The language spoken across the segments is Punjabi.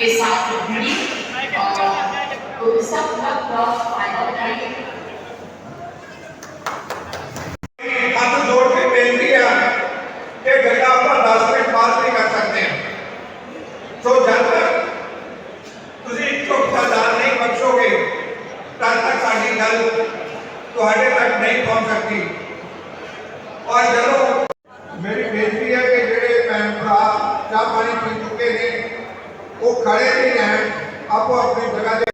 के साथ जुड़ी और तो सब लोग बहुत फायदा उठाइए ਹੱਥ ਜੋੜ ਕੇ ਬੇਨਤੀ ਆ ਕਿ ਗੱਲਾਂ ਆਪਾਂ 10 ਮਿੰਟ ਬਾਅਦ ਨਹੀਂ ਕਰ ਸਕਦੇ ਸੋ ਜਦ ਤੱਕ ਤੁਸੀਂ ਚੁੱਪ ਦਾ ਦਾਨ ਨਹੀਂ ਬਖਸ਼ੋਗੇ ਤਦ ਤੱਕ ਸਾਡੀ ਗੱਲ ਤੁਹਾਡੇ ਤੱਕ ਨਹੀਂ ਪਹੁੰਚ ਸਕਦੀ ਔਰ ਜਦੋਂ ਉਹ ਖੜੇ ਨਹੀਂ ਰਹਿਣ ਆਪੋ ਆਪਣੀ ਜਗ੍ਹਾ ਤੇ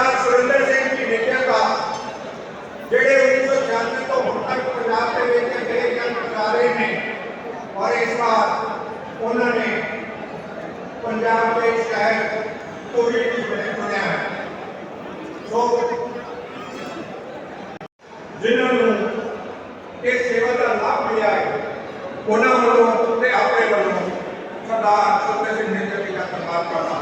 ਸਰਦਾਰ ਸੁਰਿੰਦਰ ਸਿੰਘ ਜੀ ਨਿੱਜਾ ਜਿਹੜੇ 1996 ਤੋਂ ਹੁਣ ਤੱਕ ਪੰਜਾਬ ਦੇ ਵਿੱਚ ਜਿਹੜੇ ਜਨ ਕਰ ਰਹੇ ਨੇ ਔਰ ਇਸ ਵਾਰ ਉਹਨਾਂ ਨੇ ਪੰਜਾਬ ਦੇ ਸ਼ਹਿਰ ਪੂਰੀ ਦੀ ਬਣਿਆ ਹੈ ਸੋ ਜਿਨ੍ਹਾਂ ਨੂੰ ਇਹ ਸੇਵਾ ਦਾ ਲਾਭ ਮਿਲਿਆ ਹੈ ਉਹਨਾਂ ਵੱਲੋਂ ਤੇ ਆਪਣੇ ਵੱਲੋਂ ਸਰਦਾਰ ਸੁਖਬੀਰ ਸਿੰਘ ਨਿੱਜਰ ਜੀ ਦਾ ਧੰਨਵਾਦ ਕਰਦਾ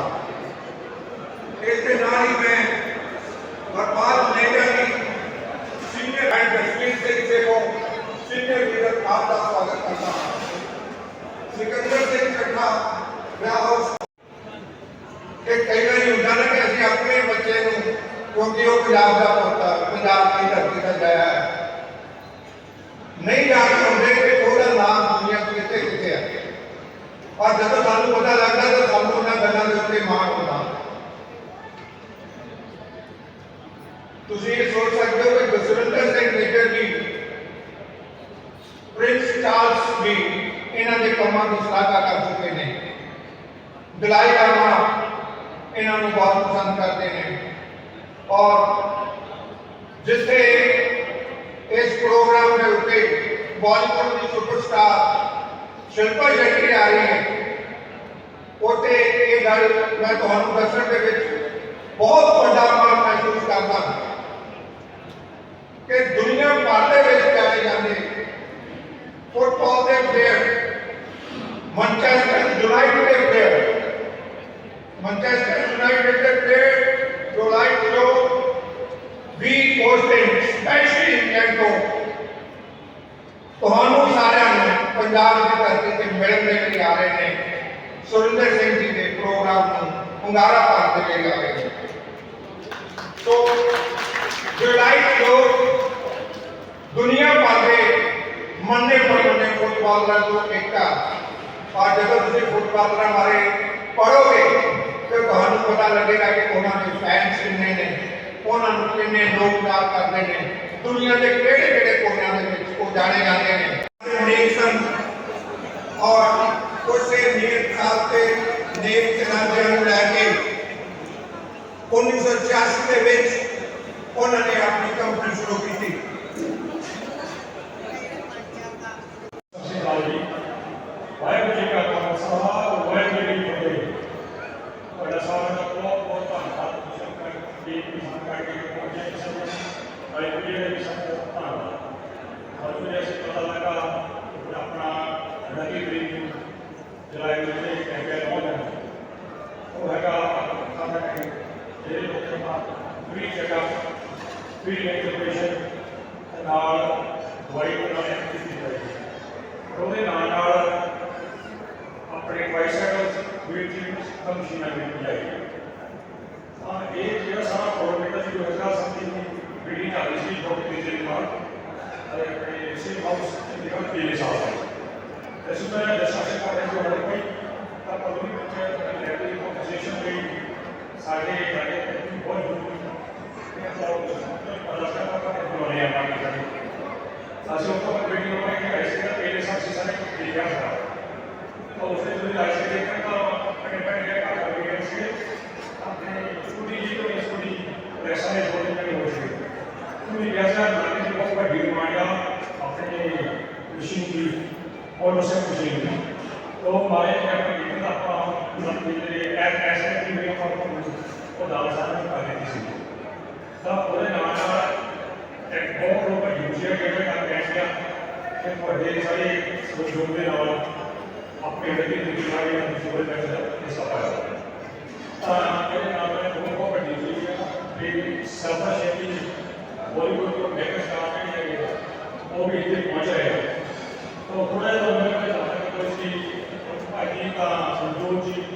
ਹਾਂ ਇਸ ਦੇ ਨਾਲ ਹੀ ਮੈਂ ਵਰਪਾਲ ਨੇਜਾ ਜੀ ਸੀਨੀਅਰ ਐਂਡ ਜਸਮੀਨ ਸਿੰਘ ਸੇਵੋ ਸੀਨੀਅਰ ਲੀਡਰ ਆਪ ਦਾ ਸਵਾਗਤ ਕਰਦਾ ਹਾਂ। ਸਿਕੰਦਰ ਕਈ ਵਾਰੀ ਹੁੰਦਾ ਨਾ ਕਿ ਅਸੀਂ ਆਪਣੇ ਬੱਚੇ ਨੂੰ ਕਿਉਂਕਿ ਉਹ ਪੰਜਾਬ ਦਾ ਪੁੱਤ ਪੰਜਾਬ ਦੀ ਧਰਤੀ ਤੇ ਜਾਇਆ ਹੈ। ਨਹੀਂ ਜਾਣ ਹੁੰਦੇ ਕਿ ਉਹਦਾ ਨਾਮ ਦੁਨੀਆ ਤੋਂ ਕਿੱਥੇ ਕਿੱਥੇ ਹੈ ਔਰ ਜਦੋਂ ਸਾਨੂੰ ਪਤਾ ਲੱਗਦਾ ਤਾਂ ਸਾਨੂੰ ਉਹਨਾਂ ਗੱਲਾਂ ਦੇ ਉੱਤੇ ਮਾਣ ਹੁੰਦਾ ਤੁਸੀਂ ਇਹ ਸੋਚ ਸਕਦੇ ਹੋ ਕਿ Jaswinder Singh major ji prince Charles ਵੀ ਇਹਨਾਂ ਦੇ ਕੰਮਾਂ ਦੀ ਸ਼ਲਾਘਾ ਕਰ ਚੁੱਕੇ ਨੇ। ਦਲਾਈ ਲਾਮਾ ਇਹਨਾਂ ਨੂੰ ਬਹੁਤ ਪਸੰਦ ਕਰਦੇ ਨੇ। ਔਰ ਜਿੱਥੇ ਇਸ ਪ੍ਰੋਗਰਾਮ ਦੇ ਉੱਤੇ ਬਾਲੀਵੁੱਡ ਦੀ ਸੁਪਰਸਟਾਰ ਸ਼ਿਲਪਾ ਸ਼ੈੱਟੀ ਆ ਰਹੀ ਹੈ, ਉੱਥੇ ਇਹ ਗੱਲ ਮੈਂ ਤੁਹਾਨੂੰ ਦੱਸਣ ਦੇ ਵਿੱਚ ਬਹੁਤ ਵੱਡਾ ਮਾਣ ਮਹਿਸੂਸ ਕਰਦਾ ਹਾਂ। ਕਿ ਦੁਨੀਆ ਭਰ ਦੇ ਵਿੱਚ ਜਾਣੇ ਜਾਂਦੇ ਫੁੱਟਬਾਲ ਦੇ ਪਲੇਅਰ ਮੈਨਚੈਸਟਰ ਯੂਨਾਈਟਿਡ ਦੇ ਪਲੇਅਰ ਮੈਨਚੈਸਟਰ ਯੂਨਾਈਟਿਡ ਦੇ ਪਲੇਅਰ ਜੋ ਲਾਈਕ ਵੀ ਪੋਸਟਿੰਗ ਸਪੈਸ਼ਲੀ ਇੰਗਲੈਂਡ ਤੁਹਾਨੂੰ ਸਾਰਿਆਂ ਨੂੰ ਪੰਜਾਬ ਦੀ ਧਰਤੀ ਤੇ ਮਿਲਣ ਦੇ ਲਈ ਆ ਰਹੇ ਨੇ, ਸੁਰਿੰਦਰ ਸਿੰਘ ਜੀ ਦੇ ਪ੍ਰੋਗਰਾਮ ਨੂੰ ਹੁੰਗਾਰਾ ਭਰਨ ਦੇ ਲਈ ਸੋ ਜੁਲਾਈ ਤੋਂ ਦੁਨੀਆ ਭਰ ਦੇ ਮੰਨੇ ਪਰਮੰਨੇ ਫੁੱਟਬਾਲਰਾਂ ਤੋਂ ਇੱਕ ਆ ਔਰ ਜਦੋਂ ਤੁਸੀਂ ਫੁੱਟਬਾਲਰਾਂ ਬਾਰੇ ਪੜੋਗੇ ਤੇ ਤੁਹਾਨੂੰ ਪਤਾ ਲੱਗੇਗਾ ਕਿ ਉਹਨਾਂ ਦੇ ਫੈਨਸ ਕਿੰਨੇ ਨੇ ਉਹਨਾਂ ਨੂੰ ਕਿੰਨੇ ਲੋਕ ਪਿਆਰ ਕਰਦੇ ਨੇ ਦੁਨੀਆ ਦੇ ਕਿਹੜੇ ਕਿਹੜੇ ਕੋਨਿਆਂ ਦੇ ਵਿੱਚ ਉਹ ਜਾਣੇ ਜਾਂਦੇ ਨੇ ਨੇਸ਼ਨ ਔਰ ਉਸੇ ਨੀਅਤ ਸਾਲ ਤੇ ਨੇਕ ਚਨਾਜਿਆਂ ਨੂੰ ਲੈ ਕੇ 1986 ਦੇ ਵਿੱਚ ਉਹਨਾਂ ਨੇ ਆਪਣੀ ਕੰਪਨੀ ਸ਼ੁਰੂ ਕੀਤੀ ਸਤਿ ਸ਼੍ਰੀ ਅਕਾਲ ਜੀ ਵਾਹਿਗੁਰੂ ਜੀ ਕਾ ਖਾਲਸਾ ਵਾਹਿਗੁਰੂ ਜੀ ਕੀ ਫਤਿਹ ਤੁਹਾਡਾ ਸਾਰਿਆਂ ਦਾ ਬਹੁਤ ਬਹੁਤ ਧੰਨਵਾਦ ਤੁਸੀਂ ਕਰਕੇ ਵੀ ਸਾਨੂੰ ਕਰਕੇ ਪਹੁੰਚੇ ਕਿਸੇ ਨੂੰ ਵਾਹਿਗੁਰੂ ਜੀ ਦਾ ਵੀ ਸਭ ਤੋਂ ਧੰਨਵਾਦ ਅੱਜ ਵੀ ਅਸੀਂ ਪਤਾ ਲੱਗਾ ਕਿ ਆਪਣਾ ਨਦੀ ਬ੍ਰਿਜ ਜੁਲਾਈ ਵਿੱਚ ਇੱਕ ਕੈਂਪੇਨ ਹੋ ਰਿਹਾ ਉਹ ਹੈਗਾ ਸਾਡਾ ਜਿਹੜੇ ਲੋਕਾਂ ਦਾ ਫ੍ਰੀ ਚੈੱਕਅਪ ਫ੍ਰੀ ਐਜੂਕੇਸ਼ਨ ਨਾਲ ਦਵਾਈ ਬਣਾਉਣੀ ਕੀਤੀ ਜਾਏਗੀ ਉਹਦੇ ਨਾਲ ਨਾਲ ਆਪਣੇ ਬਾਈਸਾਈਕਲ ਵੀਲ ਚੇਅਰ ਮਸ਼ੀਨਾਂ ਵੀ ਜਾਏਗੀ ਤਾਂ ਇਹ ਜਿਹੜਾ ਸਾਰਾ ਪ੍ਰੋਗਰਾਮ ਹੈ ਜੋ ਹਜ਼ਾਰ ਸੰਤੀ ਦੀ ਮੀਟਿੰਗ ਆ ਰਹੀ ਸੀ ਡਾਕਟਰ ਜੀ ਨਾਲ ਆਪਣੇ ਸੀ ਹਾਊਸ ਦੇ ਕੋਲ ਪੀਲੇ ਸਾਹਿਬ ਇਸ ਵਿੱਚ ਜੈਸਾ ਸੇ ਕਰ ਰਹੇ ਹੋ ਕੋਈ ਤਾਂ ਪਬਲਿਕ ਵਿੱਚ ਲੈਵਲ ਦੀ ਕੰਪੋਜੀਸ਼ਨ ਵੀ ਸਾਡੇ ਸਾਡੇ ਬਹੁਤ ਜ਼ਰੂਰੀ ਅਸੀਂ ਉਹ ਤੋਂ ਵੀਡੀਓ ਬਣਾ ਕੇ ਆਏ ਸੀ ਪਹਿਲੇ ਸਾਥੀ ਸਾਰੇ ਠੀਕ ਆ ਸਰ ਤਾਂ ਉਸੇ ਨੂੰ ਲਾਈ ਸੀ ਦੇਖਣ ਤਾਂ ਆਪਣੇ ਭੈਣ ਦੇ ਘਰ ਆ ਗਏ ਸੀ ਆਪਣੇ ਸਕੂਟੀ ਜੀ ਤੋਂ ਸਕੂਟੀ ਰੈਸਾਂ ਦੇ ਬੋਲਣ ਲੱਗੇ ਹੋ ਸੀ ਪੂਰੀ ਗੈਸਾ ਮਾਰਨੇ ਦੀ ਬਹੁਤ ਵੱਡੀ ਡਿਮਾਂਡ ਆ ਆਪਣੇ ਮਸ਼ੀਨ ਦੀ ਔਰ ਉਸੇ ਮਸ਼ੀਨ ਦੀ ਉਹ ਮਾਰੇ ਆਪਣੇ ਇੱਕ ਦਾ ਆਪਾਂ ਮਤਲਬ ਜਿਹੜੇ ਐਸ ਐਸ ਦੀ ਵੇ ਫੋਰ ਉਹ ਦਾਲ ਸਾਹਿਬ ਕਰ ਦਿੱਤੀ ਸੀ ਸਭ ਉਹਦੇ ਨਾਲ ਨਾਲ ਇੱਕ ਬਹੁਤ ਲੋਕ ਯੂਸ਼ੀਆ ਕਿਵੇਂ ਕਰ ਕਹਿਣਗੇ ਕਿ ਤੁਹਾਡੇ ਸਾਰੇ ਸਹਿਯੋਗ ਦੇ ਨਾਲ ਆਪਣੇ ਲੱਗੇ ਦੀ ਸਾਰੇ ਮੁਸੀਬਤ ਵਿੱਚ ਦਾ ਹਿੱਸਾ ਪਾਇਆ ਤਾਂ ਇਹ ਨਾਮ ਹੈ ਬਹੁਤ ਬਹੁਤ ਵੱਡੀ ਚੀਜ਼ ਹੈ ਤੇ ਸਰਦਾ ਸ਼ੈਲੀ ਜੀ ਬੋਲੀਵੁੱਡ ਤੋਂ ਮੈਕਰ ਸਟਾਰ ਵੀ ਹੈਗੇ ਉਹ ਵੀ ਇੱਥੇ ਪਹੁੰਚ ਰਹੇ ਹੈ ਤਾਂ ਥੋੜਾ ਜਿਹਾ ਮੈਂ ਕਹਿੰਦਾ ਕਿ ਭਾਜੀ ਦਾ ਸੰਜੋਗ ਜੀ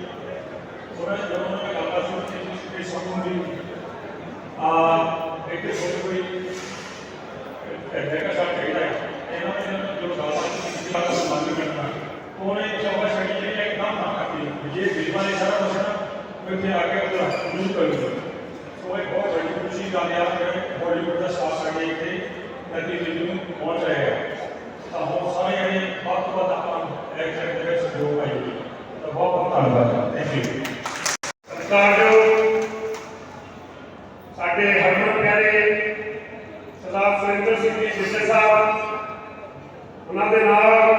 ਜੇ ਬਿਲਵਾ ਨੇ ਸਾਰਾ ਦੱਸਣਾ ਮੈਂ ਤੇ ਆ ਕੇ ਉਹਦਾ ਯੂਜ਼ ਕਰੂੰਗਾ ਸੋ ਇਹ ਬਹੁਤ ਵੱਡੀ ਖੁਸ਼ੀ ਦਾ ਲਿਆ ਕਿ ਬਾਲੀਵੁੱਡ ਦਾ ਸਾਥ ਸਾਡੇ ਇੱਥੇ ਨਦੀ ਦਿੱਲੀ ਪਹੁੰਚ ਰਿਹਾ ਹੈ। ਤਾਂ ਬਹੁਤ ਸਾਰੇ ਜਿਹੜੇ ਵੱਧ ਤੋਂ ਆਪਾਂ ਇਲੈਕਸ਼ਨ ਦੇ ਵਿੱਚ ਸਹਿਯੋਗ ਆਏਗੀ ਤਾਂ ਬਹੁਤ ਬਹੁਤ ਧੰਨਵਾਦ। ਥੈਂਕ ਯੂ ਸਤਿਕਾਰਯੋਗ ਸਾਡੇ ਹਰਮਨ ਪਿਆਰੇ ਸਰਦਾਰ ਸੁਰਿੰਦਰ ਸਿੰਘ ਜੀ ਜਿੱਤੇ ਸਾਹਿਬ ਉਹਨਾਂ ਦੇ ਨਾਲ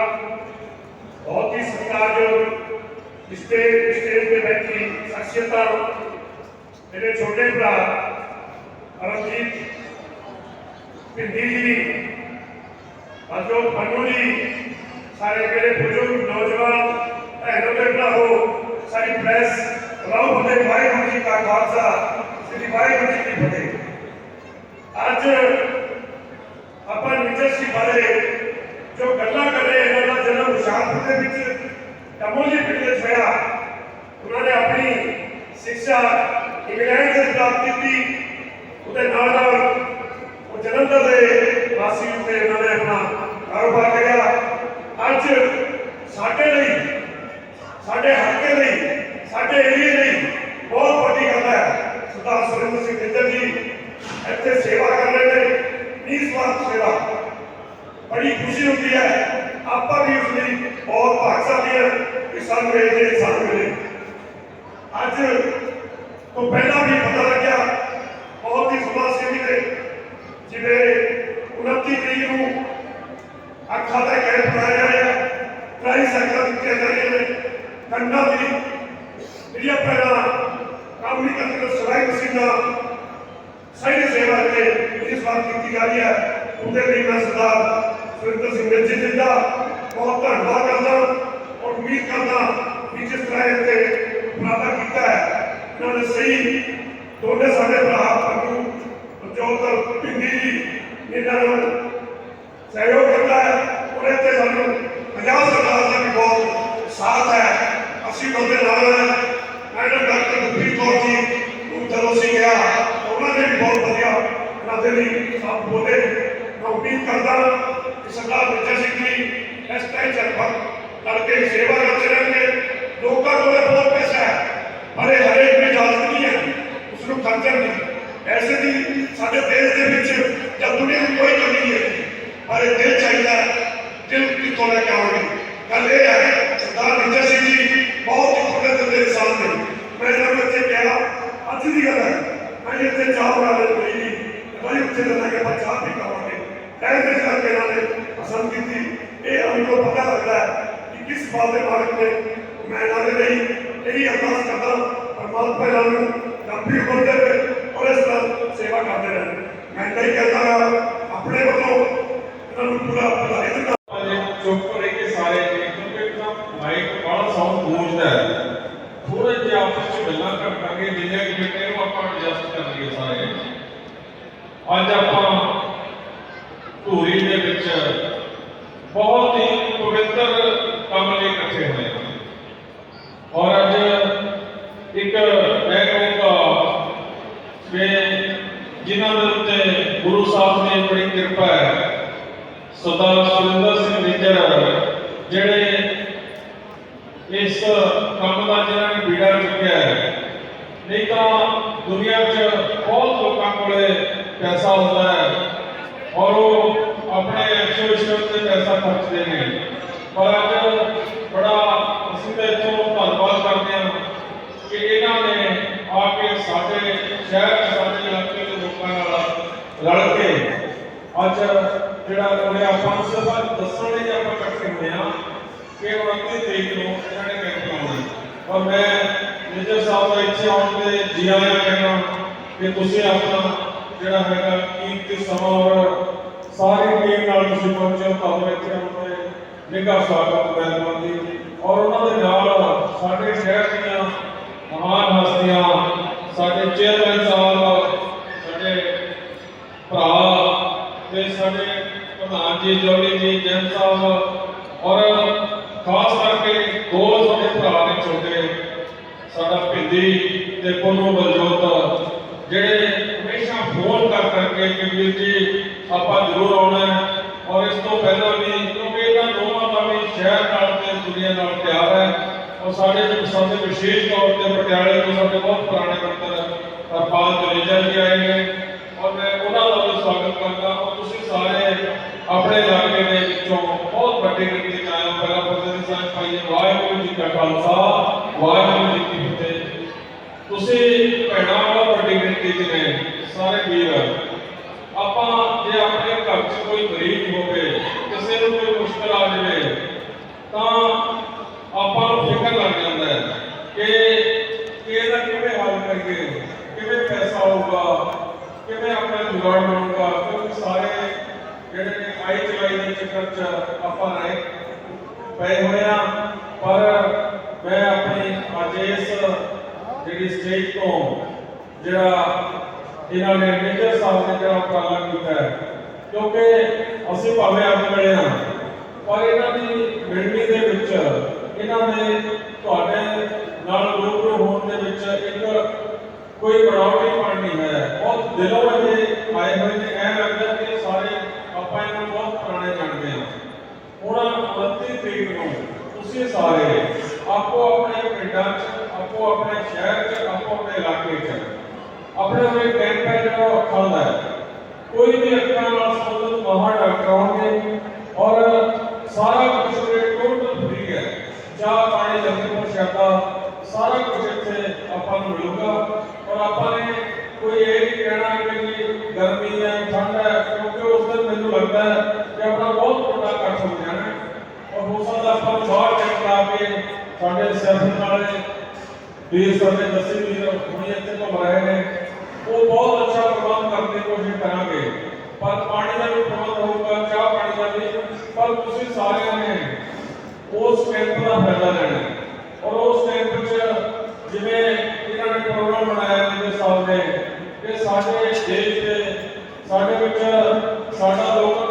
ਬਹੁਤ ਹੀ ਸਤਿਕਾਰਯੋਗ ਸਟੇਜ ਸਟੇਜ ਤੇ ਬੈਠੀ ਸ਼ਖਸੀਅਤਾਂ ਮੇਰੇ ਛੋਟੇ ਭਰਾ ਅਰਜੀਤ ਪਿੰਡੀ ਜੀ ਅਜੋ ਪੰਨੂ ਜੀ ਸਾਰੇ ਮੇਰੇ ਬਜ਼ੁਰਗ ਨੌਜਵਾਨ ਭੈਣੋ ਤੇ ਭਰਾਵੋ ਸਾਰੀ ਪ੍ਰੈਸ ਰਾਉ ਬੰਦੇ ਵਾਹਿਗੁਰੂ ਜੀ ਕਾ ਖਾਲਸਾ ਸ੍ਰੀ ਵਾਹਿਗੁਰੂ ਜੀ ਕੀ ਫਤਿਹ ਅੱਜ ਆਪਾਂ ਨਿਜਰ ਸਿੰਘ ਬਾਰੇ ਜੋ ਗੱਲਾਂ ਕਰ ਰਹੇ ਇਹਨਾਂ ਦਾ ਜਨਮ ਹੁਸ਼ਿਆਰਪੁਰ ਦੇ ਵਿੱਚ ਕਮੋਲੀ ਪਿੰਡ ਵਿੱਚ ਹੋਇਆ ਉਹਨਾਂ ਨੇ ਆਪਣੀ ਸਿੱਖਿਆ ਇੰਗਲੈਂਡ ਦੇ ਪ੍ਰਾਪਤ ਕੀਤੀ, ਉਹਦੇ ਨਾਲ ਨਾਲ ਉਹ ਜਲੰਧਰ ਦੇ ਵਾਸੀ ਉੱਤੇ ਇਹਨਾਂ ਨੇ ਆਪਣਾ ਕਾਰੋਬਾਰ ਕਰਿਆ। ਅੱਜ ਸਾਡੇ ਲਈ, ਸਾਡੇ ਹਲਕੇ ਲਈ, ਸਾਡੇ ਏਰੀਏ ਲਈ ਬਹੁਤ ਵੱਡੀ ਗੱਲ ਹੈ। ਸਰਦਾਰ ਸੁਰਿੰਦਰ ਸਿੰਘ ਨਿੱਜਰ ਜੀ, ਇੱਥੇ ਸੇਵਾ ਕਰ ਰਹੇ ਨੇ, ਨਿਸਵਾਰਥ ਸੇਵਾ। ਬੜੀ ਖੁਸ਼ੀ ਹੁੰਦੀ ਹੈ। ਆਪਾਂ ਵੀ ਉਸ ਲਈ ਬਹੁਤ ਭਾਗਸ਼ਾਲੀ ਹਾਂ ਕਿ ਸਾਨੂੰ ਇਹ ਜਿਹੇ ਇਨਸਾਨ ਮਿਲੇ। ਅੱਜ ਤੋਂ ਪਹਿਲਾਂ ਵੀ ਪਤਾ ਲੱਗਿਆ, ਬਹੁਤ ਹੀ ਸਮਾਜ ਸੇਵੀ ਨੇ ਜਿਵੇਂ 29 ਤਰੀਕ ਨੂੰ ਅੱਖਾਂ ਦਾ ਕੈਂਪ ਲਾਇਆ ਜਾ ਰਿਹਾ ਟਰਾਈ ਸਾਈਕਲ ਦਿੱਤੇ ਜਾ ਰਹੀਆਂ ਨੇ, ਕੰਨਾਂ ਦੀ ਜਿਹੜੀਆਂ ਪਹਿਲਾਂ ਕੰਮ ਨਹੀਂ ਕਰਦੇ ਸਲਾਈ ਸਹੀ ਸੇਵਾ ਤੇ ਇਸ ਵਾਰ ਕੀਤੀ ਜਾ ਰਹੀ ਹੈ, ਉਹਦੇ ਲਈ ਮੈਂ ਸਰਦਾਰ ਸੁਰਿੰਦਰ ਸਿੰਘ ਮਿੱਜੀ ਜੀ ਦਾ ਬਹੁਤ ਧੰਨਵਾਦ ਕਰਦਾ ਔਰ ਉਮੀਦ ਕਰਦਾ ਕਿ ਜਿਸ ਤਰ੍ਹਾਂ ਇਹ ਤੇ ਉਪਰਾਲਾ ਕੀਤਾ ਹੈ ਇਹਨਾਂ ਨੇ ਸਹੀ ਦੋਨੇ ਸਾਡੇ ਭਰਾ ਪੰਨੂ ਜੋਤਰ ਪਿੰਡੀ ਜੀ, ਇਹਨਾਂ ਨੂੰ ਸਹਿਯੋਗ ਦਿੱਤਾ ਹੈ। ਉਹਦੇ ਤੇ ਸਾਨੂੰ ਪੰਜਾਬ ਸਰਕਾਰ ਦਾ ਵੀ ਬਹੁਤ ਸਾਥ ਹੈ। ਅਸੀਂ ਉਹਦੇ ਨਾਲ ਹਾਂ। ਮੈਡਮ ਡਾਕਟਰ ਗੁਰਪ੍ਰੀਤ ਕੌਰ ਜੀ ਨੂੰ ਜਦੋਂ ਅਸੀਂ ਗਿਆ, ਉਹਨਾਂ ਨੇ ਵੀ ਬਹੁਤ ਵਧੀਆ ਉਹਨਾਂ ਦੇ ਲਈ ਸਭ ਬੋਲੇ। ਮੈਂ ਉਮੀਦ ਕਰਦਾ ਕਿ ਸਰਦਾਰ ਬੱਚਾ ਸਿੰਘ ਜੀ ਇਸ ਤਰ੍ਹਾਂ ਹੀ ਜਗਭਰ ਲੜਕੇ ਸੇਵਾ ਕਰਦੇ ਰਹਿਣਗੇ ਲੋਕਾਂ ਕੋਲੇ ਬਹੁਤ ਪੈਸਾ ਹੈ ਪਰ ਇਹ ਹਰੇਕ ਨੂੰ ਇਜਾਜ਼ਤ ਨਹੀਂ ਹੈ ਉਸ ਨੂੰ ਖਰਚਣ ਦੀ ਐਸੇ ਦੀ ਸਾਡੇ ਦੇਸ਼ ਦੇ ਵਿੱਚ ਜਾਂ ਦੁਨੀਆ ਦੀ ਕੋਈ ਕਮੀ ਨਹੀਂ ਹੈ ਪਰ ਇਹ ਦਿਲ ਚਾਹੀਦਾ ਹੈ, ਦਿਲ ਕਿੱਥੋਂ ਲੈ ਕੇ ਆਉਣਗੇ ਗੱਲ ਇਹ ਹੈ ਸਰਦਾਰ ਵਿਜੇ ਸਿੰਘ ਜੀ ਬਹੁਤ ਹੀ ਖੁੱਲੇ ਦਿਲ ਦੇ ਇਨਸਾਨ ਨੇ ਮੈਂ ਜਦੋਂ ਇੱਥੇ ਕਿਹਾ ਅੱਜ ਦੀ ਗੱਲ ਹੈ ਮੈਂ ਇੱਥੇ ਚਾਹ ਬਣਾ ਲਈ ਨਹੀਂ ਭਾਈ ਉੱਥੇ ਤਾਂ ਕਿ ਆਪਾਂ ਚਾਹ ਪੀ ਪਾਵਾਂਗੇ ਟਾਈਮ ਦੇ ਕਰਕੇ ਇਹਨਾਂ ਨੇ ਪਸੰਦ ਕੀਤੀ ਇਹ ਅਨੁਭਵ ਪਤਾ ਲੱਗਦਾ ਹੈ ਕਿ ਦੇ ਮਾਲਕ ਨੇ, ਮੈਂ ਇਹਨਾਂ ਲਈ ਇਹੀ ਅਰਦਾਸ ਕਰਦਾ, ਪਰਮਾਤਮਾ ਇਹਨਾਂ ਨੂੰ ਲੰਬੀ ਉਮਰ ਦੇਵੇ ਔਰ ਇਸ ਤਰ੍ਹਾਂ ਸੇਵਾ ਕਰਦੇ ਰਹਿਣ। ਮੈਂ ਨਹੀਂ ਕਹਿੰਦਾ ਆਪਣੇ ਵੱਲੋਂ ਇਹਨਾਂ ਨੂੰ ਪੂਰਾ ਵਧਾਈ ਦਿੰਦਾ ਚੁੱਪ ਰਹਿ ਕੇ ਸਾਰੇ ਕਿਉਂਕਿ ਇੱਕਦਮ ਮਾਈਕ ਬੜਾ ਸਾਊਂਡ ਗੂੰਜਦਾ ਹੈ। ਥੋੜੇ ਜਿਹਾ ਆਪਸ ਵਿੱਚ ਗੱਲਾਂ ਕਰਾਂਗੇ, ਜਿੰਨੇ ਕਿ ਬੇਟੇ ਨੂੰ ਆਪਾਂ ਐਡਜਸਟ ਕਰ ਲਈਏ ਸਾਰੇ। ਅੱਜ ਆਪਾਂ ਧੂਰੀ ਦੇ ਵਿੱਚ ਬਹੁਤ ਹੀ ਪਵਿੱਤਰ ਕੰਮ ਲਈ ਇਕੱਠੇ ਹੋਏ ਹਾਂ ਔਰ ਅੱਜ ਇੱਕ ਮੈਂ ਕਹੂੰਗਾ ਕਿ ਜਿਨ੍ਹਾਂ ਦੇ ਉੱਤੇ ਗੁਰੂ ਸਾਹਿਬ ਦੀ ਬੜੀ ਕਿਰਪਾ ਹੈ, ਸਰਦਾਰ ਸੁਰਿੰਦਰ ਸਿੰਘ ਨਿੱਜਰ ਜਿਹੜੇ ਇਸ ਕੰਮ ਦਾ ਜਿਹਨਾਂ ਨੇ ਬੀੜਾ ਚੁੱਕਿਆ ਹੈ, ਨਹੀਂ ਤਾਂ ਦੁਨੀਆ 'ਚ ਬਹੁਤ ਲੋਕਾਂ ਕੋਲੇ ਪੈਸਾ ਹੁੰਦਾ ਹੈ ਔਰ ਉਹ ਆਪਣੇ ਐਕਸਪੋਜ਼ਰ ਤੇ ਪੈਸਾ ਖਰਚਦੇ ਨੇ। ਪਰ ਅੱਜ ਬੜਾ ਅਸੀਂ ਤਾਂ ਇੱਥੋਂ ਧੰਨਵਾਦ ਕਰਦੇ ਹਾਂ ਕਿ ਇਹਨਾਂ ਨੇ ਆ ਕੇ ਸਾਡੇ ਸ਼ਹਿਰ, ਸਾਡੇ ਇਲਾਕੇ 'ਚ ਅੱਜ ਜਿਹੜਾ ਉਹਨੇ ਆਪਾਂ ਨੂੰ ਸਿਰਫ ਦੱਸਣ ਲਈ ਆਪਾਂ ਇਕੱਠੇ ਹੋਏ ਆ ਕਿ 29 ਤਰੀਕ ਨੂੰ ਇਹਨਾਂ ਨੇ ਕੈਂਪ ਲਾਉਣਾ। ਔਰ ਮੈਂ ਮੇਜਰ ਸਾਹਿਬ ਦਾ ਇੱਥੇ ਆਉਣ ਤੇ ਜੀ ਆਇਆਂ ਕਹਿਣਾ ਕਿ ਤੁਸੀਂ ਆਪਣਾ ਜਿਹੜਾ ਹੈਗਾ ਕੀਮਤੀ ਸਮਾਂ ਔਰ ਸਾਰੀ ਟੀਮ ਨਾਲ ਤੁਸੀਂ ਪਹੁੰਚੇ ਤੁਹਾਨੂੰ ਇੱਥੇ ਆਉਣ ਤੇ ਨਿੱਘਾ ਸਵਾਗਤ ਵੈਲਕਮ ਔਰ ਉਹਨਾਂ ਦੇ ਨਾਲ ਸਾਡੇ ਸ਼ਹਿਰ ਦੀਆਂ ਮਹਾਨ ਹਸਤੀਆਂ, ਸਾਡੇ ਚੇਅਰਮੈਨ ਸਾਹਿਬ, ਸਾਡੇ ਭਰਾ ਤੇ ਸਾਡੇ ਪ੍ਰਧਾਨ ਜੀ, ਜੋੜੀ ਜੀ, ਜੈਨ ਸਾਹਿਬ ਔਰ ਖਾਸ ਕਰਕੇ ਦੋ ਸਾਡੇ ਭਰਾ ਨੇ ਛੋਟੇ, ਸਾਡਾ ਭਿੰਦੀ ਤੇ ਪੁੰਨੂ ਬਲਜੋਤ, ਜਿਹੜੇ ਹਮੇਸ਼ਾ ਫੋਨ ਕਰ ਕਰਕੇ ਕਿ ਵੀਰ ਜੀ, ਆਪਾਂ ਜ਼ਰੂਰ ਆਉਣਾ ਹੈ ਔਰ ਇਸ ਤੋਂ ਪਹਿਲਾਂ ਵੀ ਕਿਉਂਕਿ ਇਹਨਾਂ ਦੋਵਾਂ ਦਾ ਵੀ ਸ਼ਹਿਰ ਨਾਲ ਤੇ ਦੁਨੀਆ ਨਾਲ ਪਿਆਰ ਹੈ ਔਰ ਸਾਡੇ ਵਿੱਚ ਸਾਡੇ ਵਿਸ਼ੇਸ਼ ਤੌਰ ਤੇ ਪਟਿਆਲੇ ਤੋਂ ਸਾਡੇ ਬਹੁਤ ਪੁਰਾਣੇ ਮਿੱਤਰ ਹਰਪਾਲ ਜਲੇਜਾ ਜੀ ਆਏ ਨੇ। ਔਰ ਮੈਂ ਉਹਨਾਂ ਦਾ ਵੀ ਸਵਾਗਤ ਕਰਦਾ ਔਰ ਤੁਸੀਂ ਸਾਰੇ ਆਪਣੇ ਇਲਾਕੇ ਦੇ ਵਿੱਚੋਂ ਬਹੁਤ ਵੱਡੀ ਗਿਣਤੀ ਚ ਆਏ ਹੋ ਪਹਿਲਾਂ ਫਤਿਹ ਸਾਹਿਬ ਪਾਈਏ। ਵਾਹਿਗੁਰੂ ਜੀ ਕਾ ਖਾਲਸਾ, ਵਾਹਿਗੁਰੂ ਜੀ ਕੀ ਫਤਿਹ। ਤੁਸੀਂ ਭੈਣਾਂ ਬਹੁਤ ਵੱਡੀ ਗਿਣਤੀ ਚ ਨੇ, ਸਾਰੇ ਵੀਰ। ਆਪਾਂ ਜੇ ਆਪਣੇ ਘਰ 'ਚ ਕੋਈ ਮਰੀਜ਼ ਹੋਵੇ, ਕਿਸੇ ਨੂੰ ਕੋਈ ਮੁਸ਼ਕਲ ਆ ਜਾਵੇ, ਤਾਂ ਆਪਾਂ ਨੂੰ ਲੱਗ ਜਾਂਦਾ ਹੈ ਕਿ ਇਹਦਾ ਕਿਵੇਂ ਹੱਲ ਕਰੀਏ, ਕਿਵੇਂ ਪੈਸਾ ਆਊਗਾ ਕਿਵੇਂ ਆਪਣਾ ਜੁਗਾੜ ਬਣੂਗਾ, ਕਿਉਂਕਿ ਸਾਰੇ ਜਿਹੜੇ ਨੇ ਆਈ ਚਲਾਈ ਦੇ ਚੱਕਰ 'ਚ ਆਪਾਂ ਰਹੇ, ਪਏ ਹੋਏ ਆ ਪਰ ਮੈਂ ਆਪਣੀ ਅੱਜ ਇਸ ਜਿਹੜੀ ਸਟੇਜ ਤੋਂ ਜਿਹੜਾ ਇਹਨਾਂ ਨੇ ਮੇਜਰ ਸਾਹਿਬ ਨੇ ਜਿਹੜਾ ਉਪਰਾਲਾ ਕੀਤਾ ਹੈ, ਕਿਉਂਕਿ ਅਸੀਂ ਭਾਵੇਂ ਅੱਜ ਮਿਲੇ ਹਾਂ, ਪਰ ਇਹਨਾਂ ਦੀ ਮਿਲਣੀ ਦੇ ਵਿੱਚ ਇਹਨਾਂ ਨੇ ਤੁਹਾਡੇ ਨਾਲ ਰੂਬਰੂ ਹੋਣ ਦੇ ਵਿੱਚ ਇੱਕ ਕੋਈ ਬਣਾਵਟੀ ਪਣ ਨਹੀਂ ਹੈ ਬਹੁਤ ਦਿਲੋਂ ਇਹ ਆਏ ਹੋਏ ਨੇ। ਐ ਲੱਗਦਾ ਕਿ ਸਾਰੇ ਆਪਾਂ ਇਹਨਾਂ ਬਹੁਤ ਪੁਰਾਣੇ ਜਾਣਦੇ ਹਾਂ। ਹੁਣ 29 ਤਰੀਕ ਨੂੰ ਤੁਸੀਂ ਸਾਰੇ ਆਪੋ ਆਪਣੇ ਪਿੰਡਾਂ 'ਚ, ਆਪੋ ਆਪਣੇ ਸ਼ਹਿਰ 'ਚ, ਆਪੋ ਆਪਣੇ ਇਲਾਕੇ 'ਚ, ਆਪਣੇ ਆਪਣੇ ਕੈਂਪ ਹੈ ਜਿਹੜਾ ਉਹ ਅੱਖਾਂ ਦਾ ਹੈ ਕੋਈ ਵੀ ਅੱਖਾਂ ਨਾਲ ਸੰਬੰਧਿਤ ਮਹਾਨ ਡਾਕਟਰ ਆਉਣਗੇ ਔਰ ਸਾਰਾ ਕੁਝ ਉਰੇ ਟੋਟਲ ਫ੍ਰੀ ਹੈ ਚਾਹ ਪਾਣੀ ਲੰਗਰ ਪ੍ਰਸ਼ਾਦਾ ਸਾਰਾ ਕੁਝ ਇੱਥੇ ਆਪਾਂ ਨੂੰ ਮਿਲੂਗਾ ਔਰ ਆਪਾਂ ਨੇ ਕੋਈ ਇਹ ਨਹੀਂ ਕਹਿਣਾ ਕਿ ਜੀ ਗਰਮੀ ਹੈ ਠੰਡ ਹੈ ਕਿਉਂਕਿ ਉਸ ਦਿਨ ਮੈਨੂੰ ਲੱਗਦਾ ਹੈ ਕਿ ਆਪਣਾ ਬਹੁਤ ਵੱਡਾ ਇਕੱਠ ਹੋ ਜਾਣਾ ਹੈ ਔਰ ਹੋ ਸਕਦਾ ਆਪਾਂ ਨੂੰ ਬਾਹਰ ਕੈਂਪ ਲਾ ਕੇ ਸਾਡੇ ਸਿਆਸਤ ਵਾਲੇ ਵੀਰ ਸਾਡੇ ਦਸੇ ਵੀਰ ਹੁਣੀ ਇੱਥੇ ਘੁੰਮ ਰਹੇ ਨੇ, ਉਹ ਬਹੁਤ ਅੱਛਾ ਪ੍ਰਬੰਧ ਕਰਨ ਦੀ ਕੋਸ਼ਿਸ਼ ਕਰਾਂਗੇ। ਪਰ ਪਾਣੀ ਦਾ ਵੀ ਪ੍ਰਬੰਧ ਹੋਊਗਾ, ਚਾਹ ਪਾਣੀ ਦਾ ਵੀ, ਪਰ ਤੁਸੀਂ ਸਾਰਿਆਂ ਨੇ ਉਸ ਕੈਂਪ ਦਾ ਫਾਇਦਾ ਲੈਣਾ। ਔਰ ਉਸ ਕੈਂਪ 'ਚ ਜਿਵੇਂ ਇਹਨਾਂ ਨੇ ਪ੍ਰੋਗਰਾਮ ਬਣਾਇਆ ਮੇਰੇ ਸਾਹਿਬ ਨੇ ਕਿ ਸਾਡੇ ਦੇਸ਼ ਦੇ, ਸਾਡੇ ਵਿੱਚ ਸਾਡਾ ਲੋਕਲ